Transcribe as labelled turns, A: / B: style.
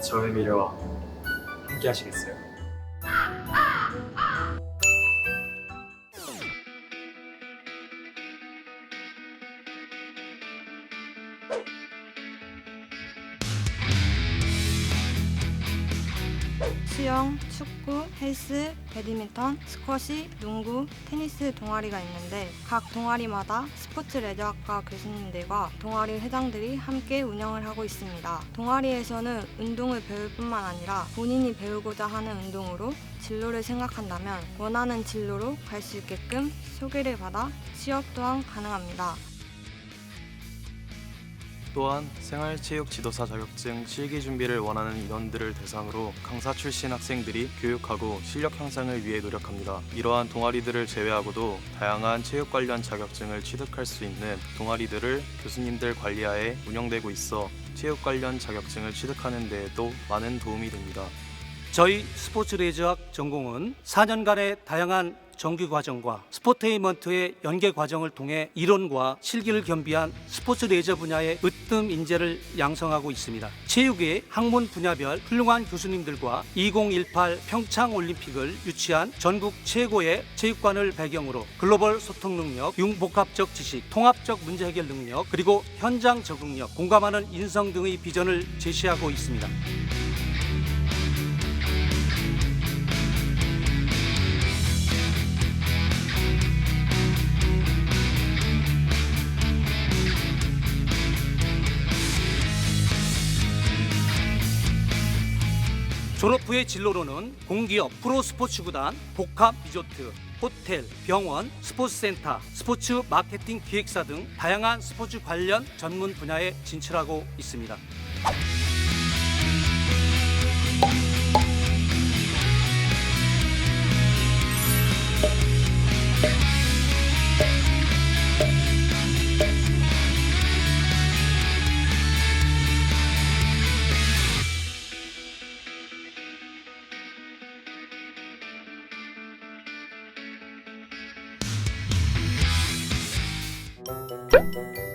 A: 저의 미래와 함께 하시겠어요?
B: 수영, 축구, 헬스, 배드민턴, 스쿼시, 농구, 테니스 동아리가 있는데 각 동아리마다 스포츠 레저학과 교수님들과 동아리 회장들이 함께 운영을 하고 있습니다. 동아리에서는 운동을 배울 뿐만 아니라 본인이 배우고자 하는 운동으로 진로를 생각한다면 원하는 진로로 갈 수 있게끔 소개를 받아 취업 또한 가능합니다.
C: 또한 생활체육 지도사 자격증 실기 준비를 원하는 인원들을 대상으로 강사 출신 학생들이 교육하고 실력 향상을 위해 노력합니다. 이러한 동아리들을 제외하고도 다양한 체육 관련 자격증을 취득할 수 있는 동아리들을 교수님들 관리하에 운영되고 있어 체육 관련 자격증을 취득하는 데에도 많은 도움이 됩니다.
D: 저희 스포츠 레저학 전공은 4년간의 다양한 정규 과정과 스포테이먼트의 연계 과정을 통해 이론과 실기를 겸비한 스포츠 레저 분야의 으뜸 인재를 양성하고 있습니다. 체육의 학문 분야별 훌륭한 교수님들과 2018 평창 올림픽을 유치한 전국 최고의 체육관을 배경으로 글로벌 소통 능력, 융복합적 지식, 통합적 문제 해결 능력, 그리고 현장 적응력, 공감하는 인성 등의 비전을 제시하고 있습니다. 졸업 후의 진로로는 공기업 프로스포츠구단, 복합 리조트, 호텔, 병원, 스포츠센터, 스포츠 마케팅 기획사 등 다양한 스포츠 관련 전문 분야에 진출하고 있습니다. Thank you.